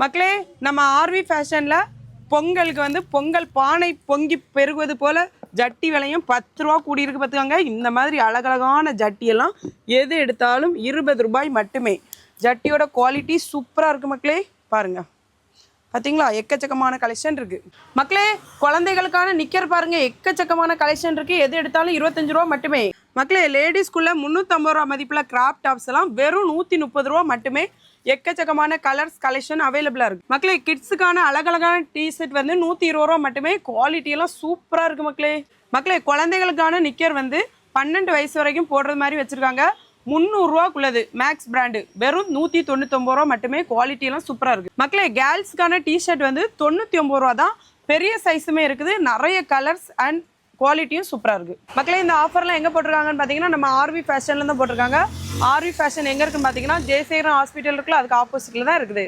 மக்களே நம்ம ஆர்வி ஃபேஷனில் பொங்கலுக்கு வந்து பொங்கல் பானை பொங்கி பெருகுவது போல் ஜட்டி விலையும் பத்து ரூபா கூடியிருக்கு பார்த்துக்கோங்க. இந்த மாதிரி அழகழகான ஜட்டியெல்லாம் எது எடுத்தாலும் இருபது ரூபாய் மட்டுமே. ஜட்டியோட குவாலிட்டி சூப்பராக இருக்குது மக்களே. பாருங்கள் பார்த்தீங்களா? எக்கச்சக்கமான கலெக்ஷன் இருக்குது மக்களே குழந்தைகளுக்கான நிக்கர் பாருங்கள் எக்கச்சக்கமான கலெக்ஷன் இருக்குது எது எடுத்தாலும் இருபத்தஞ்சு ரூபா மட்டுமே. மக்களே லேடிஸ்க்குள்ள முந்நூற்றம்பது ரூபா மதிப்பில் கிராப் டாப்ஸ் எல்லாம் வெறும் நூற்றி முப்பது ரூபா மட்டுமே எக்கச்சக்கமான கலர்ஸ் கலெக்ஷன் அவைலபிளாக இருக்குது மக்களே கிட்ஸுக்கான அழகழகான டிஷர்ட் வந்து நூற்றி இருபது ரூபா மட்டுமே குவாலிட்டியெல்லாம் சூப்பராக இருக்குது மக்களே. மக்களே குழந்தைகளுக்கான நிக்கர் வந்து பன்னெண்டு வயசு வரைக்கும் போடுறது மாதிரி வச்சுருக்காங்க. முந்நூறுரூவாக்குள்ளது மேக்ஸ் பிராண்டு வெறும் நூற்றி தொண்ணூத்தொம்பது ரூபா மட்டுமே குவாலிட்டியெல்லாம் சூப்பராக இருக்குது மக்களே கேர்ள்ஸ்க்கான டிஷர்ட் வந்து தொண்ணூற்றி ஒம்பது ரூபா தான். பெரிய சைஸுமே இருக்குது. நிறைய கலர்ஸ் அண்ட் குவாலிட்டியும் சூப்பராக இருக்குது மக்களே இந்த ஆஃபர்லாம் எங்கே போட்டிருக்காங்கன்னு பார்த்தீங்கன்னா நம்ம ஆர்வி ஃபேஷனில் தான் போட்டிருக்காங்க. ஆர்வி ஃபேஷன் எங்கே இருக்குன்னு பார்த்தீங்கன்னா ஜெயசேகரன் ஹாஸ்பிட்டல் இருக்குல்ல அதுக்கு ஆப்போசிட்டில் தான் இருக்குது.